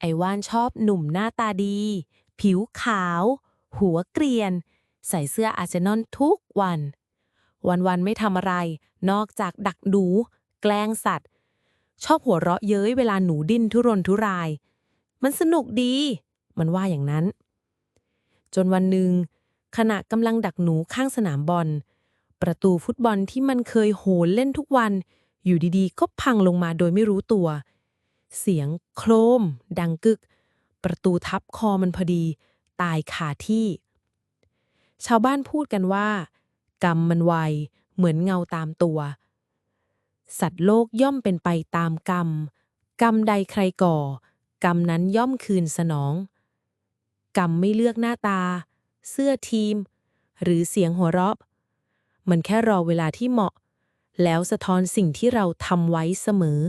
ไอ้ว่านชอบหนุ่มหน้าตาดี ผิวขาว หัวเกรียน ใส่เสื้ออาร์เซนอลทุกวัน วันๆไม่ทำอะไร นอกจากดักหนู แกล้งสัตว์ ชอบหัวเราะเย้ยเวลาหนูดิ้นทุรนทุราย มันสนุกดี มันว่าอย่างนั้น จนวันหนึ่งขณะกำลังดักหนูข้างสนามบอล ประตูฟุตบอลที่มันเคยโหนเล่นทุกวัน อยู่ดีๆ ก็พังลงมาโดยไม่รู้ตัว เสียงโครม ดังกึก ประตูทับคอมันพอดี ตายคาที่ ชาวบ้านพูดกันว่า กรรมมันไว เหมือนเงาตามตัว สัตว์โลกย่อมเป็นไปตามกรรม กรรมใดใครก่อ กรรมนั้นย่อมคืนสนอง กรรมไม่เลือกหน้าตา เสื้อทีม หรือเสียงหัวเราะ มันแค่รอเวลาที่เหมาะ แล้วสะท้อนสิ่งที่เราทำไว้เสมอ